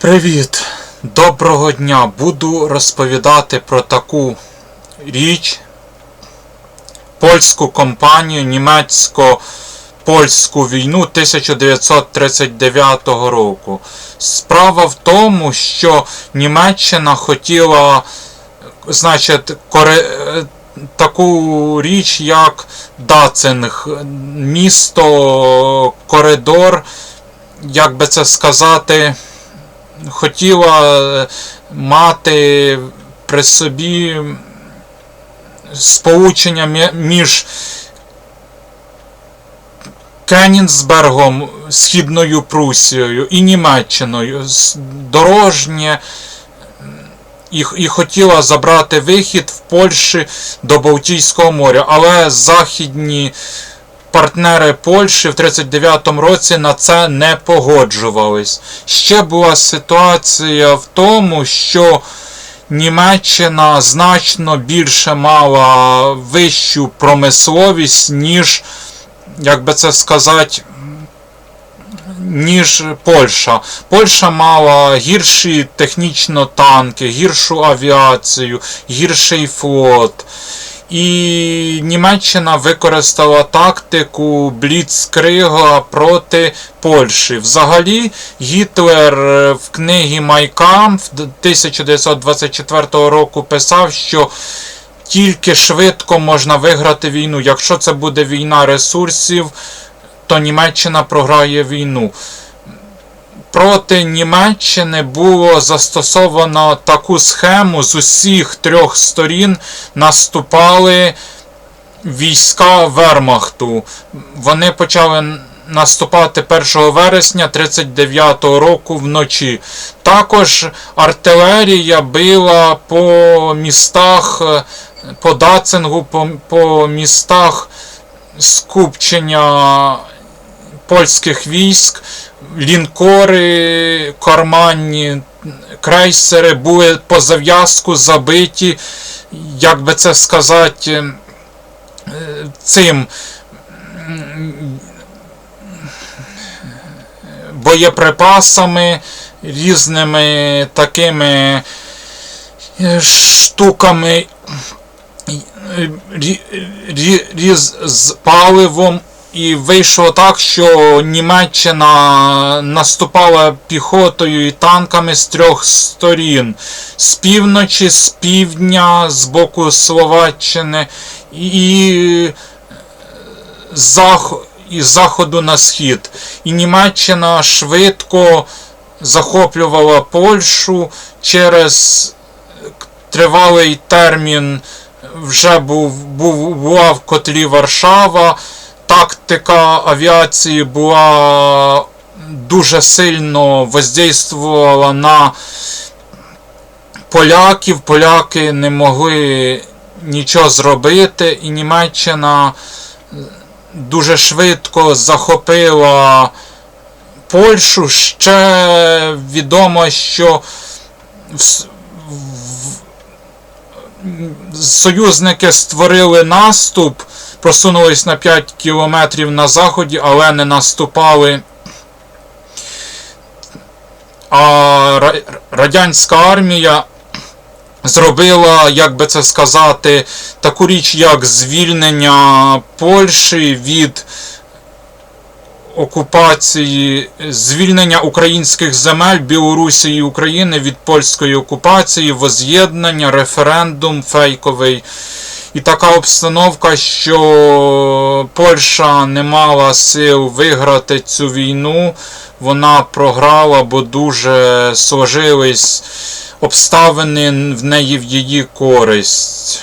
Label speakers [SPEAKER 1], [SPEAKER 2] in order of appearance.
[SPEAKER 1] Привіт! Доброго дня! Буду розповідати про таку річ. Польську компанію німецько-польську війну 1939 року. Справа в тому, що Німеччина хотіла, значить, таку річ, як Дацинг, місто, коридор, як би це сказати хотіла е, мати при собі сполучення між Кенінсбергом, Східною Прусією і Німеччиною. Дорожнє і, і хотіла забрати вихід в Польщі до Балтійського моря, але західні партнери Польщі в 39-му році на це не погоджувались. Ще була ситуація в тому, що Німеччина значно більше мала вищу промисловість, ніж, як би це сказати, ніж Польща. Польща мала гірші технічно танки, гіршу авіацію, гірший флот. І Німеччина використала тактику Бліцкрига проти Польщі. Взагалі, Гітлер е, в книгі Майкамф 1924 року писав, що тільки швидко можна виграти війну. Якщо це буде війна ресурсів, то Німеччина програє війну. Проти Німеччини було застосовано таку схему з усіх трьох сторін наступали війська Вермахту. Вони почали наступати 1 вересня 39 року вночі. Також артилерія била по містах, по Дацингу, по, по містах скупчення польських військ, лінкори, карманні, крейсери були по зав'язку забиті, як би це сказати, цим боєприпасами, різними такими е, штуками, рі- рі- різ з паливом. І вийшло так, що Німеччина наступала піхотою і танками з трьох сторін: з півночі, з півдня, з боку Словаччини і з зах... і заходу на схід. І Німеччина швидко захоплювала Польщу через тривалий термін. Вже був, був, була в котлі Варшава. Тактика авіації була дуже сильно воздействувала на поляків. Поляки не могли нічого зробити, і Німеччина дуже швидко захопила Польщу. Ще відомо, що в- союзники створили наступ, просунулись на 5 кілометрів на заході, але не наступали. А радянська армія зробила, як би це сказати, таку річ, як звільнення Польщі від окупації, звільнення українських земель Білорусі і України від польської окупації, воз'єднання, референдум фейковий. І така обстановка, що Польща не мала сил виграти цю війну, вона програла, бо дуже сложились обставини в неї в її користь.